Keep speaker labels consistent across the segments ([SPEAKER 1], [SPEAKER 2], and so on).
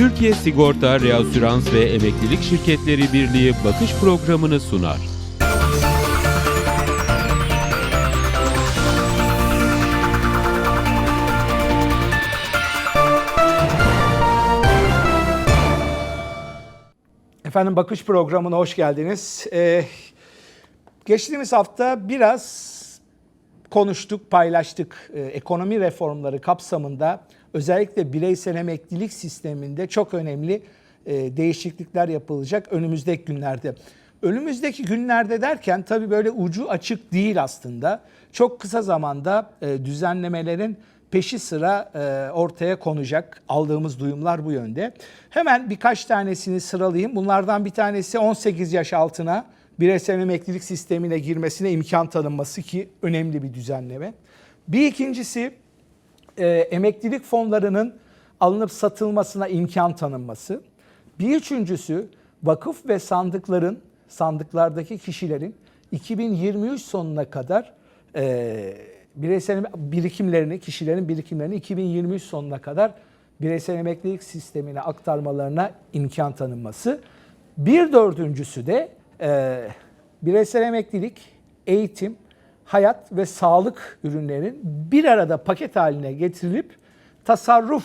[SPEAKER 1] Türkiye Sigorta, Reasürans ve Emeklilik Şirketleri Birliği bakış programını sunar.
[SPEAKER 2] Efendim Bakış programına hoş geldiniz. Ee, geçtiğimiz hafta biraz konuştuk, paylaştık. Ee, ekonomi reformları kapsamında özellikle bireysel emeklilik sisteminde çok önemli e, değişiklikler yapılacak önümüzdeki günlerde. Önümüzdeki günlerde derken tabii böyle ucu açık değil aslında. Çok kısa zamanda e, düzenlemelerin peşi sıra e, ortaya konacak. Aldığımız duyumlar bu yönde. Hemen birkaç tanesini sıralayayım. Bunlardan bir tanesi 18 yaş altına bireysel emeklilik sistemine girmesine imkan tanınması ki önemli bir düzenleme. Bir ikincisi e, emeklilik fonlarının alınıp satılmasına imkan tanınması. Bir üçüncüsü vakıf ve sandıkların, sandıklardaki kişilerin 2023 sonuna kadar e, bireysel birikimlerini, kişilerin birikimlerini 2023 sonuna kadar bireysel emeklilik sistemine aktarmalarına imkan tanınması. Bir dördüncüsü de e, bireysel emeklilik, eğitim, hayat ve sağlık ürünlerinin bir arada paket haline getirilip tasarruf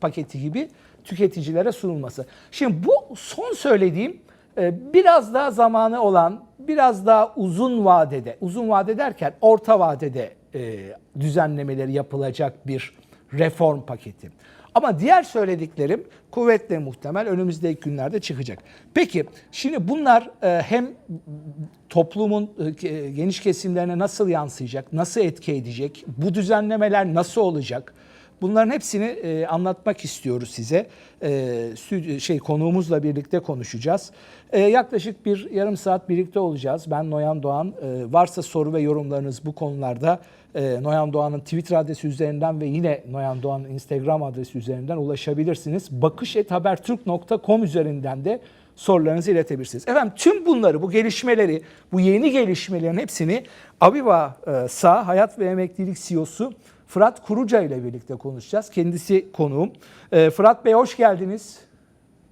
[SPEAKER 2] paketi gibi tüketicilere sunulması. Şimdi bu son söylediğim e, biraz daha zamanı olan, biraz daha uzun vadede, uzun vade derken orta vadede e, düzenlemeleri yapılacak bir reform paketi. Ama diğer söylediklerim kuvvetle muhtemel önümüzdeki günlerde çıkacak. Peki şimdi bunlar e, hem toplumun e, geniş kesimlerine nasıl yansıyacak, nasıl etki edecek, bu düzenlemeler nasıl olacak? Bunların hepsini e, anlatmak istiyoruz size. E, şey konuğumuzla birlikte konuşacağız. E, yaklaşık bir yarım saat birlikte olacağız. Ben Noyan Doğan. E, varsa soru ve yorumlarınız bu konularda e, Noyan Doğan'ın Twitter adresi üzerinden ve yine Noyan Doğan'ın Instagram adresi üzerinden ulaşabilirsiniz. bakışethaberturk.com üzerinden de sorularınızı iletebilirsiniz. Efendim tüm bunları, bu gelişmeleri, bu yeni gelişmelerin hepsini Aviva e, Sağ Hayat ve Emeklilik CEO'su Fırat Kuruca ile birlikte konuşacağız. Kendisi konuğum. E, Fırat Bey hoş geldiniz.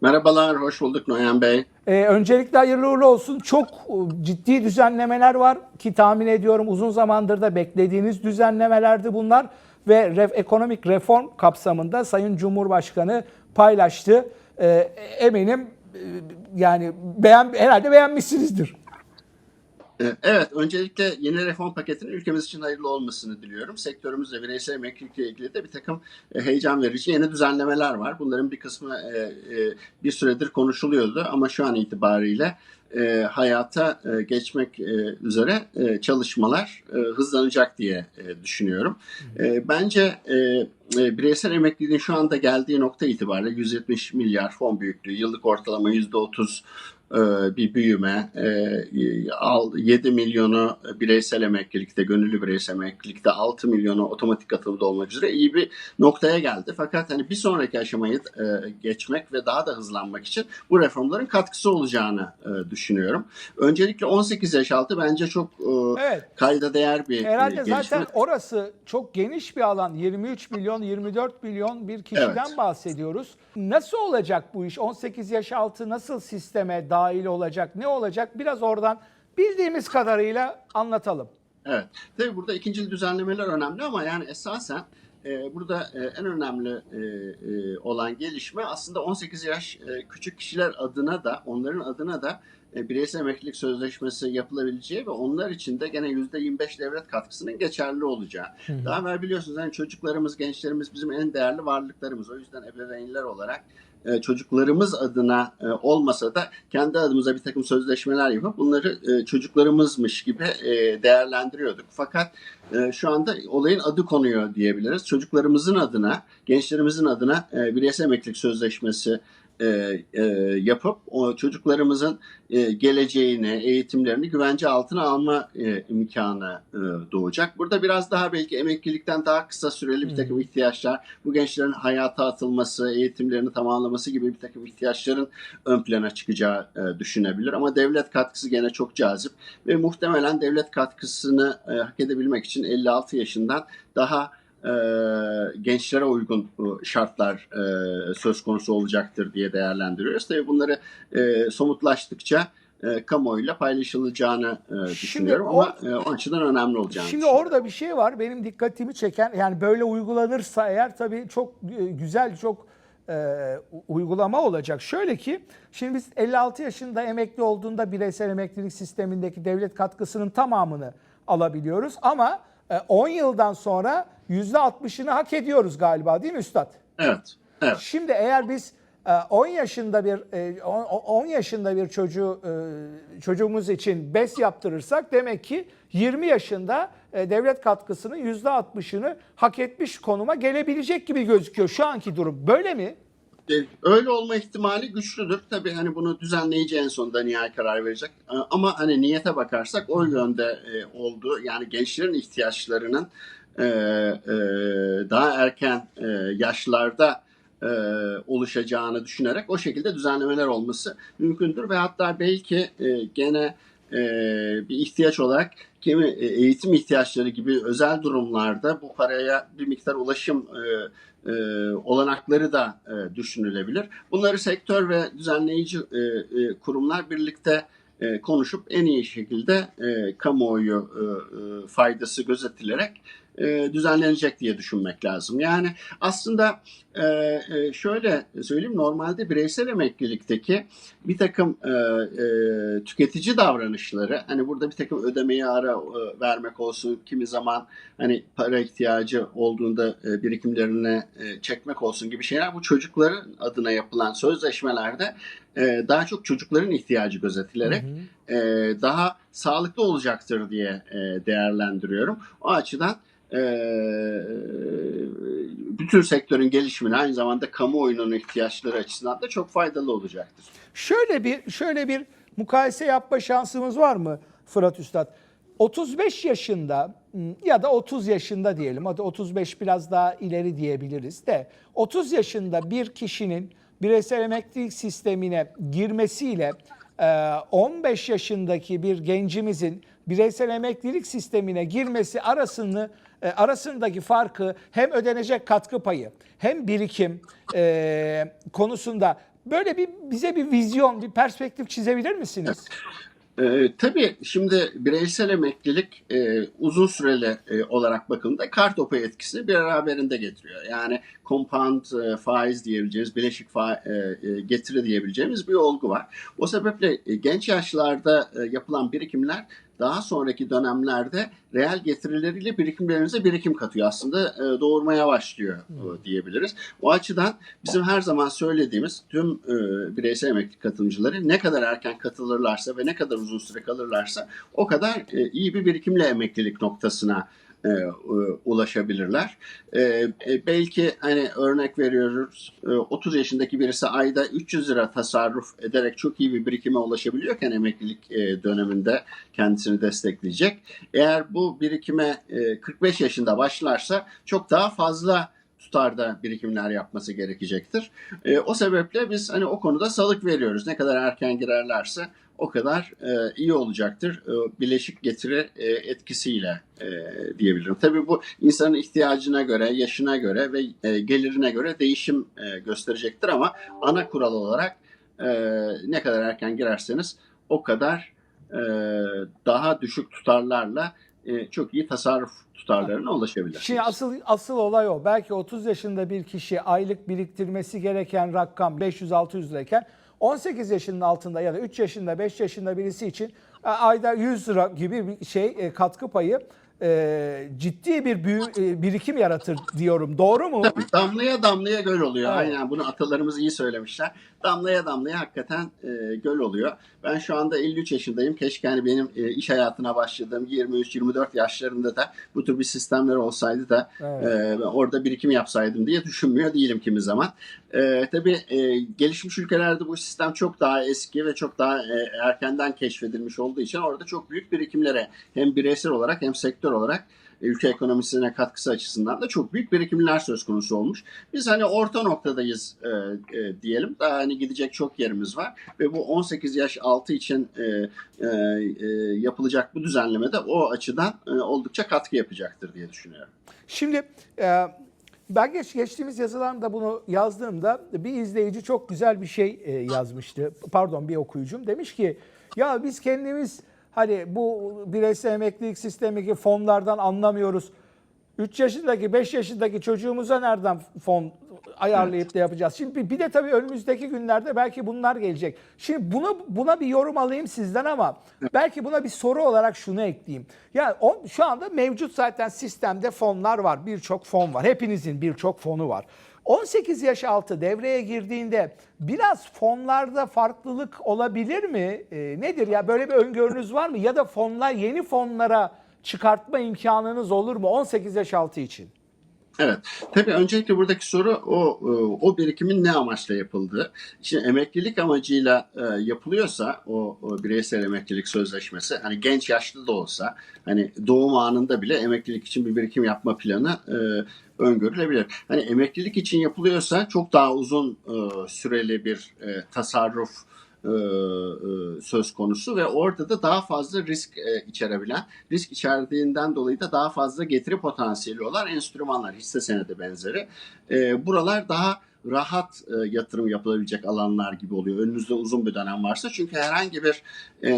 [SPEAKER 3] Merhabalar, hoş bulduk Noyan Bey.
[SPEAKER 2] Ee, öncelikle hayırlı uğurlu olsun. Çok e, ciddi düzenlemeler var ki tahmin ediyorum uzun zamandır da beklediğiniz düzenlemelerdi bunlar. Ve ref, ekonomik reform kapsamında Sayın Cumhurbaşkanı paylaştı. Ee, eminim e, yani beğen, herhalde beğenmişsinizdir.
[SPEAKER 3] Ee, Evet, öncelikle yeni reform paketinin ülkemiz için hayırlı olmasını diliyorum. Sektörümüz ve bireysel emeklilikle ilgili de bir takım e, heyecan verici yeni düzenlemeler var. Bunların bir kısmı e, e, bir süredir konuşuluyordu ama şu an itibariyle hayata geçmek üzere çalışmalar hızlanacak diye düşünüyorum. Bence bireysel emekliliğin şu anda geldiği nokta itibariyle 170 milyar fon büyüklüğü, yıllık ortalama %30 e, bir büyüme, e, al- 7 milyonu bireysel emeklilikte, gönüllü bireysel emeklilikte, 6 milyonu otomatik katılımda olmak üzere iyi bir noktaya geldi. Fakat hani bir sonraki aşamayı e, geçmek ve daha da hızlanmak için bu reformların katkısı olacağını e, düşünüyorum. Öncelikle 18 yaş altı bence çok e,
[SPEAKER 2] Evet.
[SPEAKER 3] kayda değer bir e,
[SPEAKER 2] Herhalde
[SPEAKER 3] gelişme.
[SPEAKER 2] zaten orası çok geniş bir alan. 23 milyon, 24 milyon bir kişiden
[SPEAKER 3] Evet.
[SPEAKER 2] bahsediyoruz. Nasıl olacak bu iş? 18 yaş altı nasıl sisteme dahil olacak? Ne olacak? Biraz oradan bildiğimiz kadarıyla anlatalım.
[SPEAKER 3] Evet. Tabii burada ikinci düzenlemeler önemli ama yani esasen e, burada e, en önemli e, e, olan gelişme aslında 18 yaş e, küçük kişiler adına da onların adına da e, bireysel emeklilik sözleşmesi yapılabileceği ve onlar için de gene %25 devlet katkısının geçerli olacağı. Daha evvel biliyorsunuz hani çocuklarımız, gençlerimiz bizim en değerli varlıklarımız. O yüzden ebeveynler olarak e, çocuklarımız adına e, olmasa da kendi adımıza bir takım sözleşmeler yapıp bunları e, çocuklarımızmış gibi değerlendiriyorduk. Fakat e, şu anda olayın adı konuyor diyebiliriz. Çocuklarımızın adına, gençlerimizin adına e, bireysel emeklilik sözleşmesi e, e, yapıp o çocuklarımızın e, geleceğini, eğitimlerini güvence altına alma e, imkanı e, doğacak. Burada biraz daha belki emeklilikten daha kısa süreli bir takım ihtiyaçlar, bu gençlerin hayata atılması, eğitimlerini tamamlaması gibi bir takım ihtiyaçların ön plana çıkacağı e, düşünebilir. Ama devlet katkısı gene çok cazip ve muhtemelen devlet katkısını e, hak edebilmek için 56 yaşından daha e, gençlere uygun e, şartlar e, söz konusu olacaktır diye değerlendiriyoruz. Tabii bunları e, somutlaştıkça e, kamuoyuyla paylaşılacağını e, düşünüyorum
[SPEAKER 2] o-
[SPEAKER 3] ama e, onun açıdan önemli olacağını
[SPEAKER 2] Şimdi orada bir şey var benim dikkatimi çeken yani böyle uygulanırsa eğer tabii çok e, güzel çok e, uygulama olacak. Şöyle ki şimdi biz 56 yaşında emekli olduğunda bireysel emeklilik sistemindeki devlet katkısının tamamını alabiliyoruz ama e, 10 yıldan sonra %60'ını hak ediyoruz galiba değil mi Üstad?
[SPEAKER 3] Evet, evet.
[SPEAKER 2] Şimdi eğer biz e, 10 yaşında bir e, on- 10 yaşında bir çocuğu e, çocuğumuz için BES yaptırırsak demek ki 20 yaşında e, devlet katkısının %60'ını hak etmiş konuma gelebilecek gibi gözüküyor şu anki durum. Böyle mi?
[SPEAKER 3] E, Öyle olma ihtimali güçlüdür. Tabii hani bunu düzenleyici en sonunda nihai karar verecek. E, Ama hani niyete bakarsak o yönde e, oldu. Yani gençlerin ihtiyaçlarının e, e, daha erken e, yaşlarda e, oluşacağını düşünerek o şekilde düzenlemeler olması mümkündür ve hatta belki e, gene e, bir ihtiyaç olarak kimi e, eğitim ihtiyaçları gibi özel durumlarda bu paraya bir miktar ulaşım e, e, olanakları da e, düşünülebilir. Bunları sektör ve düzenleyici e, e, kurumlar birlikte e, konuşup en iyi şekilde e, kamuoyu e, e, faydası gözetilerek e, düzenlenecek diye düşünmek lazım. Yani aslında e, e, şöyle söyleyeyim normalde bireysel emeklilikteki bir takım e, e, tüketici davranışları hani burada bir takım ödemeyi ara e, vermek olsun kimi zaman hani para ihtiyacı olduğunda e, birikimlerine e, çekmek olsun gibi şeyler bu çocukların adına yapılan sözleşmelerde e, daha çok çocukların ihtiyacı gözetilerek e, daha sağlıklı olacaktır diye e, değerlendiriyorum. O açıdan e, bütün sektörün gelişimine aynı zamanda kamuoyunun ihtiyaçları açısından da çok faydalı olacaktır.
[SPEAKER 2] Şöyle bir şöyle bir mukayese yapma şansımız var mı Fırat Üstad? 35 yaşında m, ya da 30 yaşında diyelim. Hadi 35 biraz daha ileri diyebiliriz de 30 yaşında bir kişinin bireysel emeklilik sistemine girmesiyle e, 15 yaşındaki bir gencimizin bireysel emeklilik sistemine girmesi arasını e, arasındaki farkı hem ödenecek katkı payı hem birikim e, konusunda böyle bir bize bir vizyon, bir perspektif çizebilir misiniz?
[SPEAKER 3] Ee, tabii şimdi bireysel emeklilik e, uzun süreli e, olarak bakıldığında kartopu etkisini bir beraberinde getiriyor. Yani compound e, faiz diyebileceğimiz, bileşik fa- e, e, getiri diyebileceğimiz bir olgu var. O sebeple e, genç yaşlarda e, yapılan birikimler daha sonraki dönemlerde reel getirileriyle birikimlerinize birikim katıyor. Aslında e, doğurmaya başlıyor e, diyebiliriz. O açıdan bizim her zaman söylediğimiz tüm e, bireysel emeklilik katılımcıları ne kadar erken katılırlarsa ve ne kadar uzun süre kalırlarsa o kadar e, iyi bir birikimle emeklilik noktasına e, e, ulaşabilirler. E, e, belki hani örnek veriyoruz e, 30 yaşındaki birisi ayda 300 lira tasarruf ederek çok iyi bir birikime ulaşabiliyorken emeklilik e, döneminde kendisini destekleyecek. Eğer bu birikime e, 45 yaşında başlarsa çok daha fazla tutarda birikimler yapması gerekecektir. E, o sebeple biz hani o konuda salık veriyoruz. Ne kadar erken girerlerse o kadar e, iyi olacaktır. E, bileşik getiri e, etkisiyle e, diyebilirim. Tabii bu insanın ihtiyacına göre, yaşına göre ve e, gelirine göre değişim e, gösterecektir ama ana kural olarak e, ne kadar erken girerseniz o kadar e, daha düşük tutarlarla e, çok iyi tasarruf tutarlarına ulaşabilirsiniz.
[SPEAKER 2] Şimdi asıl asıl olay o. Belki 30 yaşında bir kişi aylık biriktirmesi gereken rakam 500-600 lirayken 18 yaşının altında ya da 3 yaşında 5 yaşında birisi için e, ayda 100 lira gibi bir şey e, katkı payı e, ciddi bir büyü, e, birikim yaratır diyorum. Doğru mu?
[SPEAKER 3] Tabii damlaya damlaya göl oluyor.
[SPEAKER 2] Evet.
[SPEAKER 3] Aynen bunu atalarımız iyi söylemişler. Damlaya damlaya hakikaten e, göl oluyor. Ben şu anda 53 yaşındayım. Keşke hani benim e, iş hayatına başladığım 23-24 yaşlarında da bu tür bir sistemler olsaydı da
[SPEAKER 2] Evet.
[SPEAKER 3] e, orada birikim yapsaydım diye düşünmüyor değilim kimi zaman. E, tabii e, gelişmiş ülkelerde bu sistem çok daha eski ve çok daha e, erkenden keşfedilmiş olduğu için orada çok büyük birikimlere hem bireysel olarak hem sektör olarak ülke ekonomisine katkısı açısından da çok büyük birikimler söz konusu olmuş. Biz hani orta noktadayız e, e, diyelim. Daha hani gidecek çok yerimiz var ve bu 18 yaş altı için e, e, e, yapılacak bu düzenleme de o açıdan e, oldukça katkı yapacaktır diye düşünüyorum.
[SPEAKER 2] Şimdi e, ben geç, geçtiğimiz yazılarımda bunu yazdığımda bir izleyici çok güzel bir şey e, yazmıştı. Pardon bir okuyucum. Demiş ki ya biz kendimiz hani bu bireysel emeklilik sistemindeki fonlardan anlamıyoruz. 3 yaşındaki 5 yaşındaki çocuğumuza nereden fon ayarlayıp da yapacağız? Şimdi bir- de tabii önümüzdeki günlerde belki bunlar gelecek. Şimdi buna buna bir yorum alayım sizden ama belki buna bir soru olarak şunu ekleyeyim. Ya o, şu anda mevcut zaten sistemde fonlar var. Birçok fon var. Hepinizin birçok fonu var. 18 yaş altı devreye girdiğinde biraz fonlarda farklılık olabilir mi? Ee, nedir ya böyle bir öngörünüz var mı? Ya da fonlar yeni fonlara çıkartma imkanınız olur mu 18 yaş altı için?
[SPEAKER 3] Evet. Tabii öncelikle buradaki soru o e, o birikimin ne amaçla yapıldığı. Şimdi emeklilik amacıyla e, yapılıyorsa o, o bireysel emeklilik sözleşmesi hani genç yaşlı da olsa hani doğum anında bile emeklilik için bir birikim yapma planı e, öngörülebilir. Hani emeklilik için yapılıyorsa çok daha uzun e, süreli bir e, tasarruf e, e, söz konusu ve orada da daha fazla risk e, içerebilen, risk içerdiğinden dolayı da daha fazla getiri potansiyeli olan enstrümanlar, hisse senedi benzeri. E, buralar daha rahat e, yatırım yapılabilecek alanlar gibi oluyor. Önünüzde uzun bir dönem varsa çünkü herhangi bir e,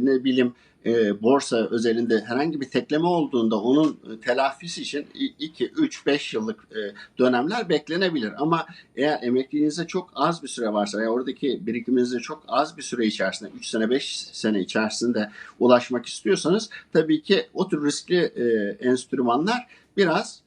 [SPEAKER 3] ne bileyim e, borsa özelinde herhangi bir tekleme olduğunda onun e, telafisi için 2, 3, 5 yıllık e, dönemler beklenebilir. Ama eğer emekliliğinize çok az bir süre varsa veya oradaki birikiminize çok az bir süre içerisinde 3 sene 5 sene içerisinde ulaşmak istiyorsanız tabii ki o tür riskli e, enstrümanlar biraz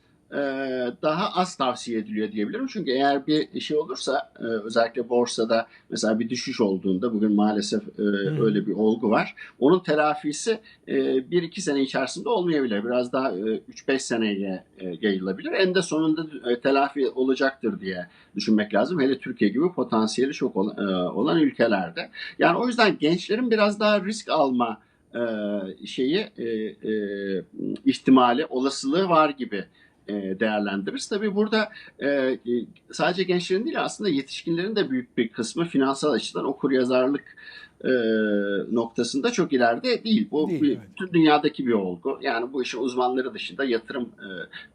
[SPEAKER 3] daha az tavsiye ediliyor diyebilirim. Çünkü eğer bir şey olursa e, özellikle borsada mesela bir düşüş olduğunda bugün maalesef e, öyle bir olgu var. Onun telafisi e, 1-2 sene içerisinde olmayabilir. Biraz daha e, 3-5 seneye e, yayılabilir. En de sonunda e, telafi olacaktır diye düşünmek lazım. Hele Türkiye gibi potansiyeli çok olan, e, ülkelerde. Yani o yüzden gençlerin biraz daha risk alma e, şeyi e, e, ihtimali, olasılığı var gibi e, değerlendiririz. Tabii burada e, sadece gençlerin değil aslında yetişkinlerin de büyük bir kısmı finansal açıdan okur yazarlık e, noktasında çok ileride değil. Bu
[SPEAKER 2] Değil,
[SPEAKER 3] bir-
[SPEAKER 2] evet.
[SPEAKER 3] bütün dünyadaki bir olgu. Yani bu işin uzmanları dışında yatırım e,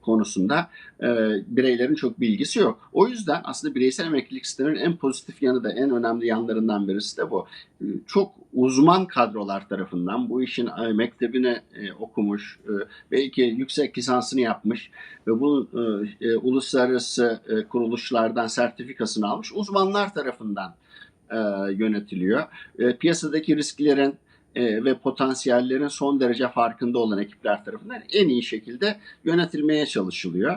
[SPEAKER 3] konusunda e, bireylerin çok bilgisi yok. O yüzden aslında bireysel emeklilik sisteminin en pozitif yanı da en önemli yanlarından birisi de bu. E, Çok uzman kadrolar tarafından bu işin e, mektebini e, okumuş, e, belki yüksek lisansını yapmış ve bu e, e, uluslararası e, kuruluşlardan sertifikasını almış uzmanlar tarafından e, yönetiliyor. E, piyasadaki risklerin e, ve potansiyellerin son derece farkında olan ekipler tarafından en iyi şekilde yönetilmeye çalışılıyor.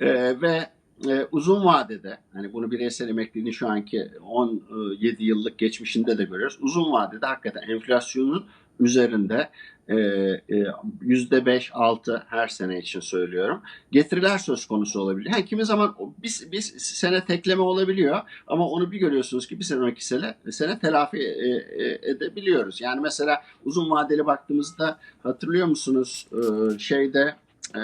[SPEAKER 3] E, ve e, uzun vadede hani bunu bireysel emekliliğin şu anki 17 yıllık geçmişinde de görüyoruz. Uzun vadede hakikaten enflasyonun üzerinde e, e, yüzde beş altı her sene için söylüyorum. Getiriler söz konusu olabilir. Yani kimi zaman o bir, bir sene tekleme olabiliyor ama onu bir görüyorsunuz ki bir sonraki sene, sene telafi e, e, edebiliyoruz. Yani mesela uzun vadeli baktığımızda hatırlıyor musunuz e, şeyde e, e,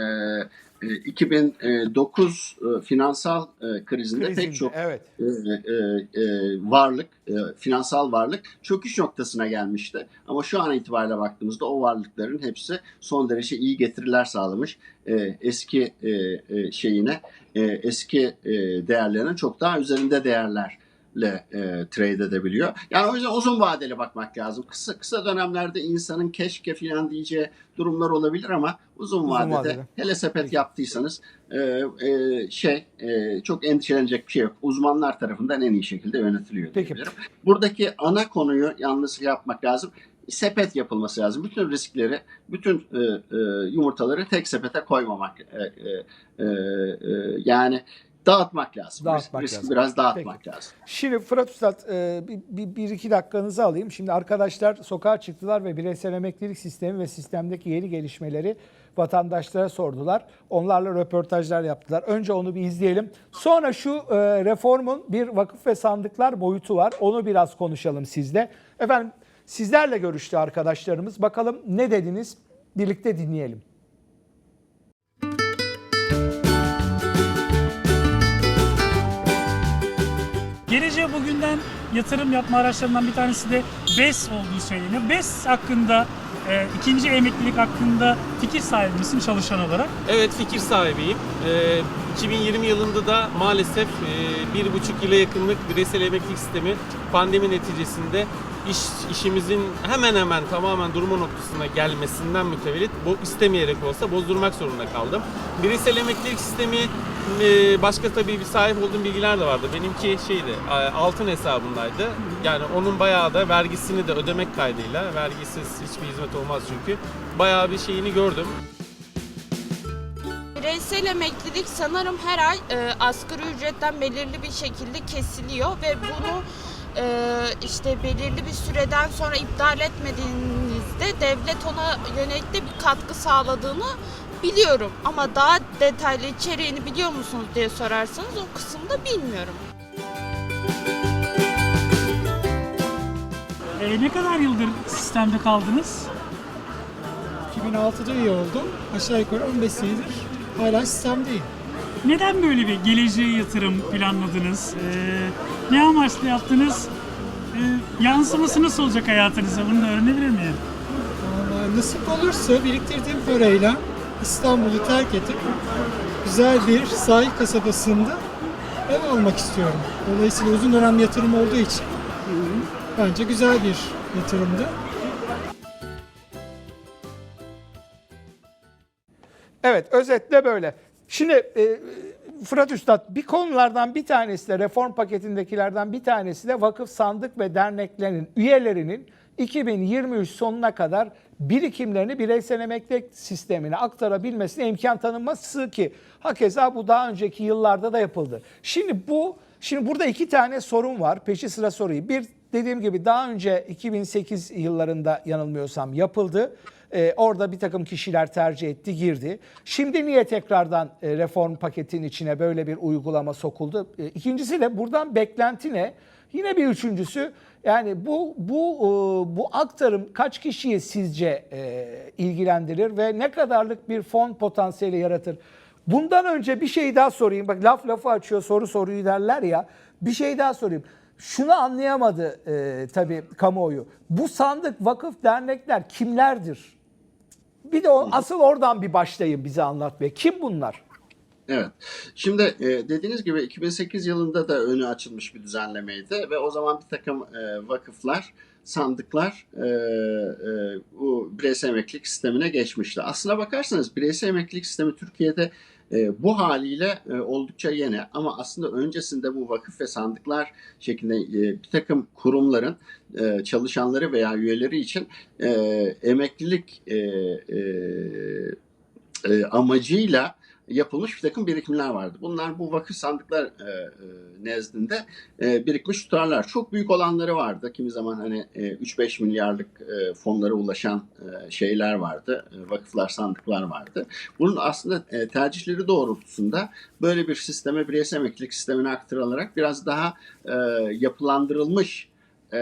[SPEAKER 3] 2009 e, finansal krizinde
[SPEAKER 2] Krizinde,
[SPEAKER 3] pek çok
[SPEAKER 2] evet.
[SPEAKER 3] e, e, e, varlık, e, finansal varlık çöküş noktasına gelmişti. Ama şu an itibariyle baktığımızda o varlıkların hepsi son derece iyi getiriler sağlamış. E, eski e, e, şeyine, e, eski e, değerlerinin çok daha üzerinde değerlerle e, trade edebiliyor. Yani o yüzden uzun vadeli bakmak lazım. Kısa kısa dönemlerde insanın keşke filan diyeceği durumlar olabilir ama uzun,
[SPEAKER 2] Uzun
[SPEAKER 3] vadede,
[SPEAKER 2] vadeli.
[SPEAKER 3] hele sepet yaptıysanız e, e, şey e, çok endişelenecek bir şey yok. Uzmanlar tarafından en iyi şekilde yönetiliyor
[SPEAKER 2] Peki.
[SPEAKER 3] Buradaki ana konuyu yalnız yapmak lazım. Sepet yapılması lazım. Bütün riskleri, bütün e, e, yumurtaları tek sepete koymamak. E, e, e, e, yani dağıtmak lazım.
[SPEAKER 2] Dağıtmak
[SPEAKER 3] Riski
[SPEAKER 2] lazım.
[SPEAKER 3] biraz dağıtmak lazım.
[SPEAKER 2] Şimdi Fırat Üstad e, bir, bir, bir iki dakikanızı alayım. Şimdi arkadaşlar sokağa çıktılar ve bireysel emeklilik sistemi ve sistemdeki yeni gelişmeleri vatandaşlara sordular. Onlarla röportajlar yaptılar. Önce onu bir izleyelim. Sonra şu e, reformun bir vakıf ve sandıklar boyutu var. Onu biraz konuşalım sizle. Efendim sizlerle görüştü arkadaşlarımız. Bakalım ne dediniz? Birlikte dinleyelim.
[SPEAKER 4] Ayrıca bugünden yatırım yapma araçlarından bir tanesi de BES olduğu söyleniyor. BES hakkında, e, ikinci emeklilik hakkında fikir sahibi misin çalışan olarak?
[SPEAKER 5] Evet fikir sahibiyim. Ee, 2020 yılında da maalesef e, bir buçuk yıla yakınlık bireysel emeklilik sistemi pandemi neticesinde iş işimizin hemen hemen tamamen durma noktasına gelmesinden mütevellit bu istemeyerek olsa bozdurmak zorunda kaldım. Bireysel emeklilik sistemi e, başka tabii bir sahip olduğum bilgiler de vardı. Benimki şeydi altın hesabındaydı. Yani onun bayağı da vergisini de ödemek kaydıyla vergisiz hiçbir hizmet olmaz çünkü. Bayağı bir şeyini gördüm.
[SPEAKER 6] Bireysel emeklilik sanırım her ay e, asgari ücretten belirli bir şekilde kesiliyor ve bunu e, işte belirli bir süreden sonra iptal etmediğinizde devlet ona yönelik de bir katkı sağladığını biliyorum. Ama daha detaylı içeriğini biliyor musunuz diye sorarsanız o kısımda bilmiyorum.
[SPEAKER 4] E, ne kadar yıldır sistemde kaldınız?
[SPEAKER 7] 2006'da üye oldum. Aşağı yukarı 15 senedir hala sistemdeyim.
[SPEAKER 4] Neden böyle bir geleceğe yatırım planladınız? E, ne amaçla yaptınız? E, yansıması nasıl olacak hayatınıza? Bunu da öğrenebilir miyim?
[SPEAKER 7] Vallahi nasip olursa biriktirdiğim parayla İstanbul'u terk edip güzel bir sahil kasabasında ev almak istiyorum. Dolayısıyla uzun dönem yatırım olduğu için bence güzel bir yatırımdı.
[SPEAKER 2] Evet özetle böyle. Şimdi e, Fırat Üstad bir konulardan bir tanesi de reform paketindekilerden bir tanesi de vakıf sandık ve derneklerin üyelerinin 2023 sonuna kadar birikimlerini bireysel emeklilik sistemine aktarabilmesine imkan tanınması ki hakeza bu daha önceki yıllarda da yapıldı. Şimdi bu şimdi burada iki tane sorun var. Peşi sıra soruyu. Bir dediğim gibi daha önce 2008 yıllarında yanılmıyorsam yapıldı. Ee, orada bir takım kişiler tercih etti, girdi. Şimdi niye tekrardan e, reform paketin içine böyle bir uygulama sokuldu? E, ikincisi de buradan beklenti ne? Yine bir üçüncüsü yani bu bu e, bu aktarım kaç kişiyi sizce e, ilgilendirir ve ne kadarlık bir fon potansiyeli yaratır? Bundan önce bir şey daha sorayım. Bak laf lafı açıyor, soru soruyu derler ya. Bir şey daha sorayım. Şunu anlayamadı e, tabii kamuoyu. Bu sandık, vakıf, dernekler kimlerdir? Bir de o, asıl oradan bir başlayın bize anlatmaya. Kim bunlar?
[SPEAKER 3] Evet. Şimdi e, dediğiniz gibi 2008 yılında da önü açılmış bir düzenlemeydi ve o zaman bir takım e, vakıflar, sandıklar e, e, bu bireysel emeklilik sistemine geçmişti. Aslına bakarsanız bireysel emeklilik sistemi Türkiye'de e, bu haliyle e, oldukça yeni ama aslında öncesinde bu vakıf ve sandıklar şeklinde e, bir takım kurumların e, çalışanları veya üyeleri için e, emeklilik e, e, e, yapılmış bir takım birikimler vardı. Bunlar bu vakıf sandıklar e, e, nezdinde e, birikmiş tutarlar. Çok büyük olanları vardı. Kimi zaman hani e, 3-5 milyarlık e, fonlara ulaşan e, şeyler vardı. E, vakıflar, sandıklar vardı. Bunun aslında e, tercihleri doğrultusunda böyle bir sisteme, bireysel emeklilik sistemine aktarılarak biraz daha e, yapılandırılmış e,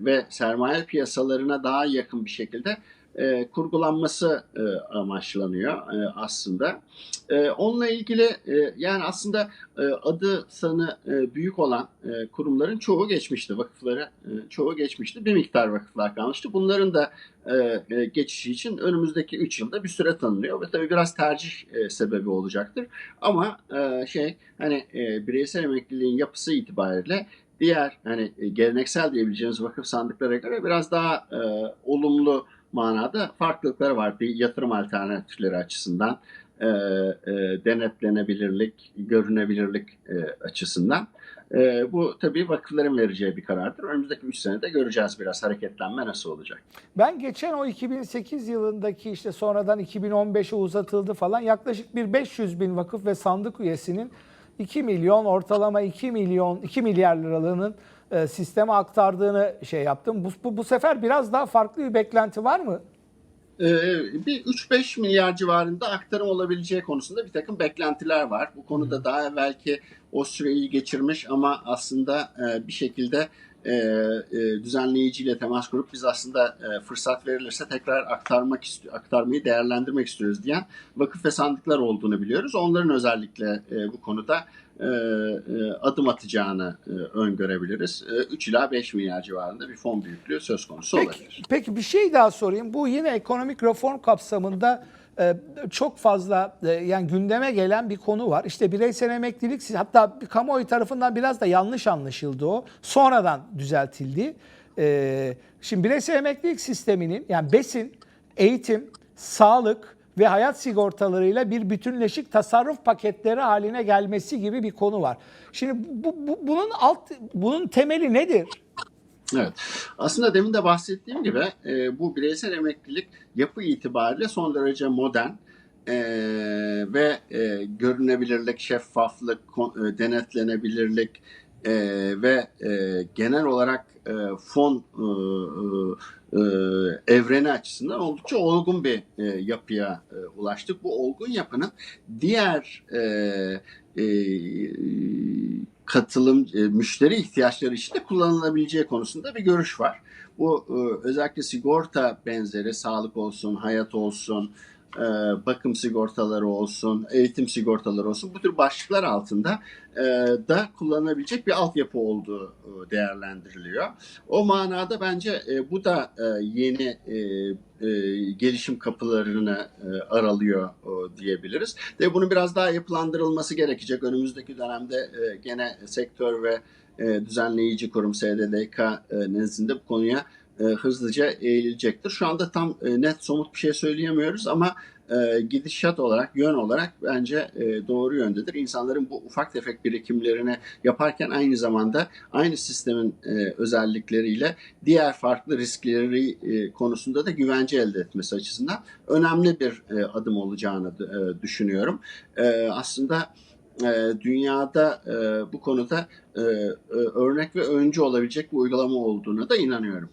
[SPEAKER 3] ve sermaye piyasalarına daha yakın bir şekilde e, kurgulanması e, amaçlanıyor e, aslında. E, onunla ilgili e, yani aslında e, adı sanı e, büyük olan e, kurumların çoğu geçmişti. Vakıfları e, çoğu geçmişti. Bir miktar vakıflar kalmıştı. Bunların da e, e, geçişi için önümüzdeki 3 yılda bir süre tanınıyor ve tabii biraz tercih e, sebebi olacaktır. Ama e, şey hani e, bireysel emekliliğin yapısı itibariyle diğer hani e, geleneksel diyebileceğimiz vakıf sandıklara göre biraz daha e, olumlu manada farklılıkları var. Bir yatırım alternatifleri açısından, e, e, denetlenebilirlik, görünebilirlik e, açısından. E, bu tabii vakıfların vereceği bir karardır. Önümüzdeki 3 senede göreceğiz biraz hareketlenme nasıl olacak.
[SPEAKER 2] Ben geçen o 2008 yılındaki işte sonradan 2015'e uzatıldı falan yaklaşık bir 500 bin vakıf ve sandık üyesinin 2 milyon ortalama 2 milyon 2 milyar liralığının e, sisteme aktardığını şey yaptım. Bu, bu, bu sefer biraz daha farklı bir beklenti var mı?
[SPEAKER 3] Ee, bir 3-5 milyar civarında aktarım olabileceği konusunda bir takım beklentiler var. Bu konuda daha evvelki o süreyi geçirmiş ama aslında e, bir şekilde e, düzenleyiciyle temas kurup biz aslında fırsat verilirse tekrar aktarmak istiyor, aktarmayı değerlendirmek istiyoruz diyen vakıf ve sandıklar olduğunu biliyoruz. Onların özellikle bu konuda e, e, adım atacağını e, öngörebiliriz. E, 3 ila 5 milyar civarında bir fon büyüklüğü söz konusu
[SPEAKER 2] Peki,
[SPEAKER 3] olabilir.
[SPEAKER 2] peki bir şey daha sorayım. Bu yine ekonomik reform kapsamında e, çok fazla e, yani gündeme gelen bir konu var. İşte bireysel emeklilik hatta kamuoyu tarafından biraz da yanlış anlaşıldı o. Sonradan düzeltildi. E, şimdi bireysel emeklilik sisteminin yani besin, eğitim, sağlık ve hayat sigortalarıyla bir bütünleşik tasarruf paketleri haline gelmesi gibi bir konu var. Şimdi bu, bu- bunun alt bunun temeli nedir?
[SPEAKER 3] Evet. Aslında demin de bahsettiğim gibi e, bu bireysel emeklilik yapı itibariyle son derece modern e, ve e, görünebilirlik, şeffaflık, e, denetlenebilirlik e, ve e, genel olarak e, fon e, e, e, evreni açısından oldukça olgun bir e, yapıya e, ulaştık. Bu olgun yapının diğer e, e, katılım e, müşteri ihtiyaçları için de kullanılabileceği konusunda bir görüş var. Bu e, özellikle sigorta benzeri sağlık olsun, hayat olsun, e, bakım sigortaları olsun, eğitim sigortaları olsun bu tür başlıklar altında e, da kullanılabilecek bir altyapı olduğu e, değerlendiriliyor. O manada bence e, bu da yeni gelişim kapılarını aralıyor diyebiliriz. Ve bunun biraz daha yapılandırılması gerekecek. Önümüzdeki dönemde gene sektör ve düzenleyici kurum SDDK e, nezdinde bu konuya e, hızlıca eğilecektir. Şu anda tam e, net somut bir şey söyleyemiyoruz ama e, gidişat olarak, yön olarak bence e, doğru yöndedir. İnsanların bu ufak tefek birikimlerini yaparken aynı zamanda aynı sistemin e, özellikleriyle diğer farklı riskleri e, konusunda da güvence elde etmesi açısından önemli bir e, adım olacağını e, düşünüyorum. E, aslında e, dünyada e, bu konuda e, e, örnek ve öncü olabilecek bir uygulama olduğuna da inanıyorum.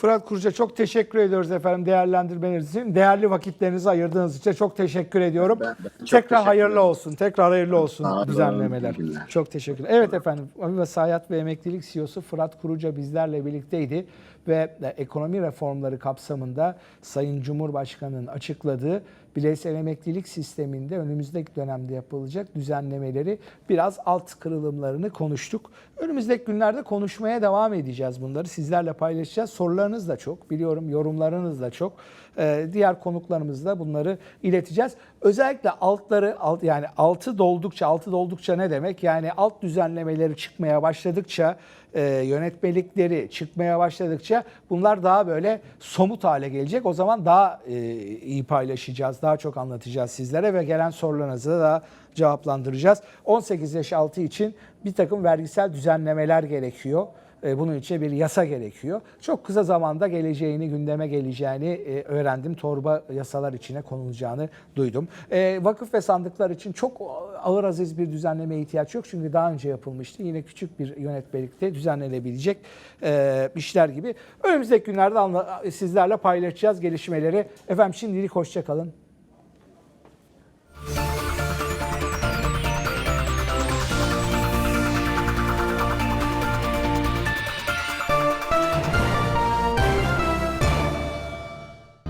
[SPEAKER 2] Fırat Kuruca çok teşekkür ediyoruz efendim değerlendirmeleriniz için. Değerli vakitlerinizi ayırdığınız için çok teşekkür ediyorum.
[SPEAKER 3] Ben- ben çok
[SPEAKER 2] Tekrar
[SPEAKER 3] teşekkür
[SPEAKER 2] hayırlı
[SPEAKER 3] ederim.
[SPEAKER 2] olsun. Tekrar hayırlı olsun
[SPEAKER 3] Sağ
[SPEAKER 2] düzenlemeler. Çok teşekkür Evet efendim. Aviva Hayat ve Emeklilik CEO'su Fırat Kuruca bizlerle birlikteydi ve e, ekonomi reformları kapsamında Sayın Cumhurbaşkanı'nın açıkladığı bireysel emeklilik sisteminde önümüzdeki dönemde yapılacak düzenlemeleri biraz alt kırılımlarını konuştuk. Önümüzdeki günlerde konuşmaya devam edeceğiz bunları. Sizlerle paylaşacağız. Sorularınız da çok. Biliyorum yorumlarınız da çok. Ee, diğer konuklarımızla bunları ileteceğiz. Özellikle altları alt yani altı doldukça altı doldukça ne demek? Yani alt düzenlemeleri çıkmaya başladıkça e, yönetmelikleri çıkmaya başladıkça bunlar daha böyle somut hale gelecek. O zaman daha e, iyi paylaşacağız, daha çok anlatacağız sizlere ve gelen sorularınızı da cevaplandıracağız. 18 yaş altı için bir takım vergisel düzenlemeler gerekiyor. E, Bunun için bir yasa gerekiyor. Çok kısa zamanda geleceğini, gündeme geleceğini e, öğrendim. Torba yasalar içine konulacağını duydum. E, Vakıf ve sandıklar için çok ağır aziz bir düzenlemeye ihtiyaç yok. Çünkü daha önce yapılmıştı. Yine küçük bir yönetmelikte düzenlenebilecek işler gibi. Önümüzdeki günlerde sizlerle paylaşacağız gelişmeleri. Efendim şimdilik hoşçakalın.